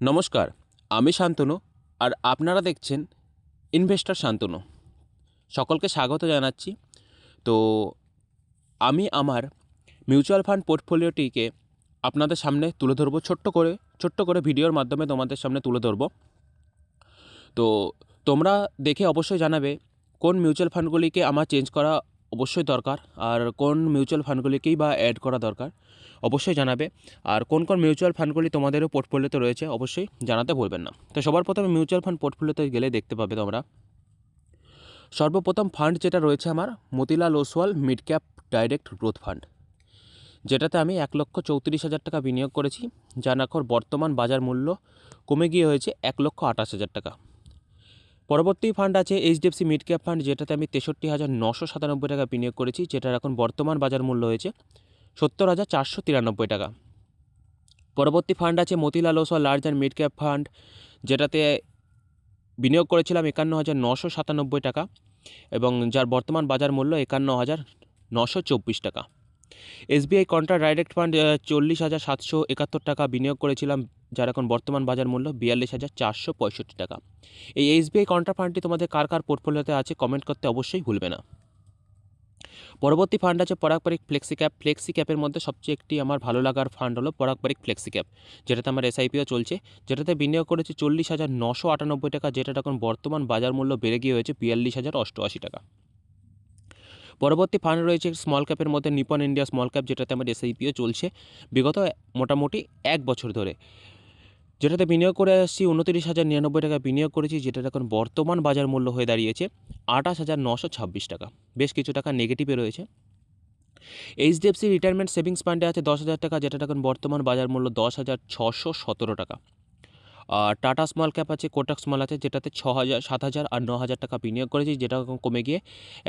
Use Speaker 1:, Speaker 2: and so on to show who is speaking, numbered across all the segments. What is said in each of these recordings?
Speaker 1: নমস্কার, আমি শান্তনু আর আপনারা দেখছেন ইনভেস্টর শান্তনু। সকলকে স্বাগত জানাচ্ছি। তো আমি আমার মিউচুয়াল ফান্ড পোর্টফোলিওটিকে আপনাদের সামনে তুলে ধরবো, ছোট্ট করে ছোট্ট করে ভিডিওর মাধ্যমে তোমাদের সামনে তুলে ধরবো। তো তোমরা দেখে অবশ্যই জানাবে কোন মিউচুয়াল ফান্ডগুলিকে আমার চেঞ্জ করা অবশ্যই দরকার। আর কোন মিউচুয়াল ফান্ডগুলিকেই বা অ্যাড করা দরকার, অবশ্যই জানাবে। আর কোন কোন মিউচুয়াল ফান্ডগুলি তোমাদেরও পোর্টফোলিওতে রয়েছে, অবশ্যই জানাতে ভুলবেন না। তো সবার প্রথমে মিউচুয়াল ফান্ড পোর্টফোলিওতে গেলে দেখতে পাবে তোমরা। সর্বপ্রথম ফান্ড যেটা রয়েছে আমার, Motilal Oswal mid cap direct growth fund যেটাতে আমি এক লক্ষ চৌত্রিশ হাজার টাকা বিনিয়োগ করেছি, যার এখন বর্তমান বাজার মূল্য কমে গিয়ে হয়েছে এক লক্ষ আঠাশ হাজার টাকা। পরবর্তী ফান্ড আছে এইচডিএফসি মিড ক্যাপ ফান্ড যেটাতে আমি তেষট্টি হাজার নশো সাতানব্বই টাকা বিনিয়োগ করেছি, যেটার এখন বর্তমান বাজার মূল্য হয়েছে সত্তর হাজার চারশো তিরানব্বই টাকা। পরবর্তী ফান্ড আছে Motilal Oswal large and mid cap fund যেটাতে বিনিয়োগ করেছিলাম একান্ন হাজার নশো সাতানব্বই টাকা এবং যার বর্তমান বাজার মূল্য একান্ন হাজার নশো চব্বিশ টাকা এসবিআই কন্ট্রা ডাইরেক্ট ফান্ড চল্লিশ হাজার সাতশো একাত্তর টাকা বিনিয়োগ করেছিলাম যার এখন বর্তমান বাজার মূল্য বিয়াল্লিশ হাজার চারশো পঁয়ষট্টি টাকা। এই এসবিআই কন্ট্রা ফান্ডটি তোমাদের কার কার পোর্টফোলিওতে আছে কমেন্ট করতে অবশ্যই ভুলবে না। পরবর্তী ফান্ড আছে পরাগপারিক ফ্লেক্সি ক্যাপ ফ্লেক্সি ক্যাপের মধ্যে সবচেয়ে একটি আমার ভালো লাগার ফান্ড হলো পরাগপারিক ফ্লেক্সি ক্যাপ যেটাতে আমার এসআইপিও চলছে, যেটাতে বিনিয়োগ করেছে চল্লিশ হাজার নশো আটানব্বই টাকা যেটা এখন বর্তমান বাজার মূল্য বেড়ে গিয়ে হয়েছে বিয়াল্লিশ হাজার অষ্টআশি টাকা। পরবর্তী ফান্ড রয়েছে স্মল ক্যাপের মধ্যে নিপন ইন্ডিয়া স্মল ক্যাপ যেটাতে আমার এসআইপিও চলছে। বিগত মোটামুটি এক বছর ধরে যেটাতে বিনিয়োগ করে আসছি, উনতিরিশ হাজার নিরানব্বই টাকা বিনিয়োগ করেছি যেটা এখন বর্তমান বাজার মূল্য হয়ে দাঁড়িয়েছে আঠাশ হাজার নশো ছাব্বিশ টাকা। বেশ কিছু টাকা নেগেটিভে রয়েছে। এইচডিএফসি রিটায়ারমেন্ট সেভিংস ফান্ডে আছে দশ হাজার টাকা যেটা এখন বর্তমান বাজার মূল্য দশ হাজার ছশো সতেরো টাকা। আর টাটা স্মল ক্যাপ আছে, কোটাক স্মল আছে, যেটাতে ছ হাজার সাত হাজার আর ন হাজার টাকা বিনিয়োগ করেছি, যেটা এখন কমে গিয়ে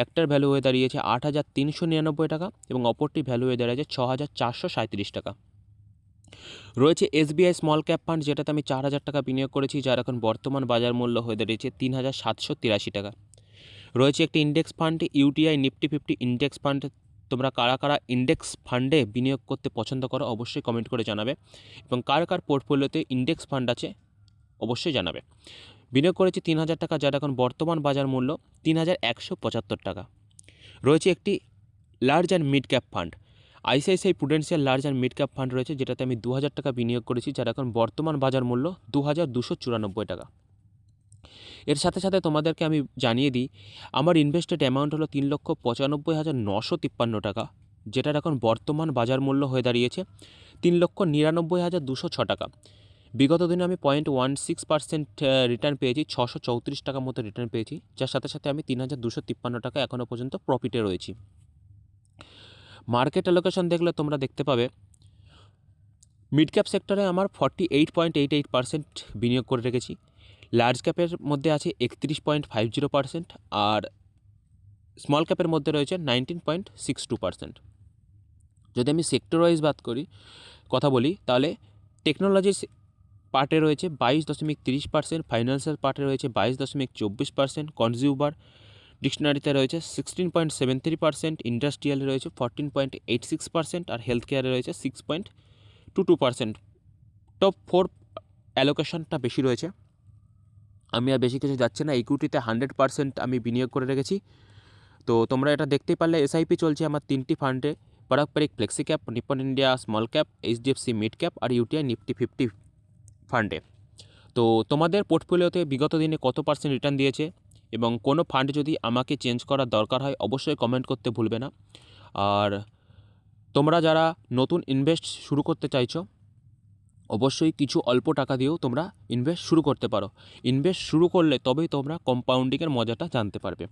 Speaker 1: একটার ভ্যালু হয়ে দাঁড়িয়েছে আট হাজার তিনশো নিরানব্বই টাকা এবং অপরটি ভ্যালু হয়ে দাঁড়িয়েছে ছ হাজার চারশো সাঁত্রিশ টাকা। রয়েছে এসবিআই স্মল ক্যাপ ফান্ড যেটাতে আমি চার হাজার টাকা বিনিয়োগ করেছি, যার এখন বর্তমান বাজার মূল্য হয়ে দাঁড়িয়েছে তিন হাজার সাতশো তিরাশি টাকা। রয়েছে একটি index fund UTI Nifty fifty index fund তোমরা কারা কারা ইন্ডেক্স ফান্ডে বিনিয়োগ করতে পছন্দ করো, অবশ্যই কমেন্ট করে জানাবে। এবং কার কার পোর্টফোলিওতে ইন্ডেক্স ফান্ড আছে, অবশ্যই জানাবে। বিনিয়োগ করেছি তিন হাজার টাকা, যার এখন বর্তমান বাজার মূল্য তিন হাজার একশো পঁচাত্তর টাকা। রয়েছে একটি large and mid cap fund ICICI prudential large and mid cap fund রয়েছে, যেটাতে আমি দু হাজার টাকা বিনিয়োগ করেছি, যার এখন বর্তমান বাজার মূল্য দু হাজার দুশো চুরানব্বই টাকা। এর সাথে সাথে তোমাদেরকে আমি জানিয়ে দিই, আমার ইনভেস্টেড অ্যামাউন্ট হলো তিন লক্ষ পঁচানব্বই হাজার নশো তিপ্পান্ন টাকা, যেটার এখন বর্তমান বাজার মূল্য হয়ে দাঁড়িয়েছে তিন লক্ষ নিরানব্বই হাজার দুশো ছ টাকা। বিগত দিনে আমি point one six percent return পেয়েছি, ছশো চৌত্রিশ টাকার মতো রিটার্ন পেয়েছি, যার সাথে সাথে আমি তিন হাজার দুশো তিপ্পান্ন টাকা এখনও পর্যন্ত প্রফিটে রয়েছি। মার্কেট অ্যালোকেশন দেখলে তোমরা দেখতে পাবে মিড ক্যাপ সেক্টরে আমার forty eight point eight eight percent বিনিয়োগ করে রেখেছি লার্জ ক্যাপের মধ্যে আছে একত্রিশ পয়েন্ট ফাইভ জিরো পার্সেন্ট আর স্মল ক্যাপের মধ্যে রয়েছে nineteen point six two percent যদি আমি সেক্টর ওয়াইজ বাদ করি, কথা বলি, তাহলে টেকনোলজি পার্টে রয়েছে বাইশ দশমিক তিরিশ পার্সেন্ট ফাইন্যান্সিয়াল পার্টে রয়েছে বাইশ দশমিক চব্বিশ পার্সেন্ট কনজিউমার ডিকশনারিতে রয়েছে sixteen point seven three percent ইন্ডাস্ট্রিয়ালে রয়েছে fourteen point eight six percent আর হেলথ কেয়ারে রয়েছে six point two two percent top four অ্যালোকেশনটা বেশি রয়েছে। আমি আর বেশি কিছু যাচ্ছে না ইকুইটিতে হান্ড্রেড পার্সেন্ট আমি বিনিয়োগ করে রেখেছি। তো তোমরা এটা দেখতেই পারলে এসআইপি চলছে আমার তিনটি ফান্ডে Parag Parikh flexi cap Nippon India small cap HDFC mid cap আর ইউটিআই নিফটি ফিফটি ফান্ডে তো তোমাদের পোর্টফোলিওতে বিগত দিনে কত পার্সেন্ট রিটার্ন দিয়েছে? এবং কোনো ফান্ড যদি আমাকে চেঞ্জ করার দরকার হয়, অবশ্যই কমেন্ট করতে ভুলবে না। আর তোমরা যারা নতুন ইনভেস্ট শুরু করতে চাইছো, অবশ্যই কিছু অল্প টাকা দিয়েও তোমরা ইনভেস্ট শুরু করতে পারো। ইনভেস্ট শুরু করলে তবেই তোমরা কম্পাউন্ডিংয়ের মজাটা জানতে পারবে।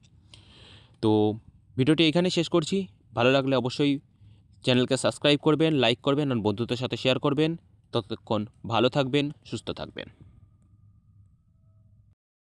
Speaker 1: তো ভিডিওটি এখানে শেষ করছি। ভালো লাগলে অবশ্যই চ্যানেলকে সাবস্ক্রাইব করবেন লাইক করবেন, আর বন্ধুদের সাথে শেয়ার করবেন। ততক্ষণ ভালো থাকবেন, সুস্থ থাকবেন।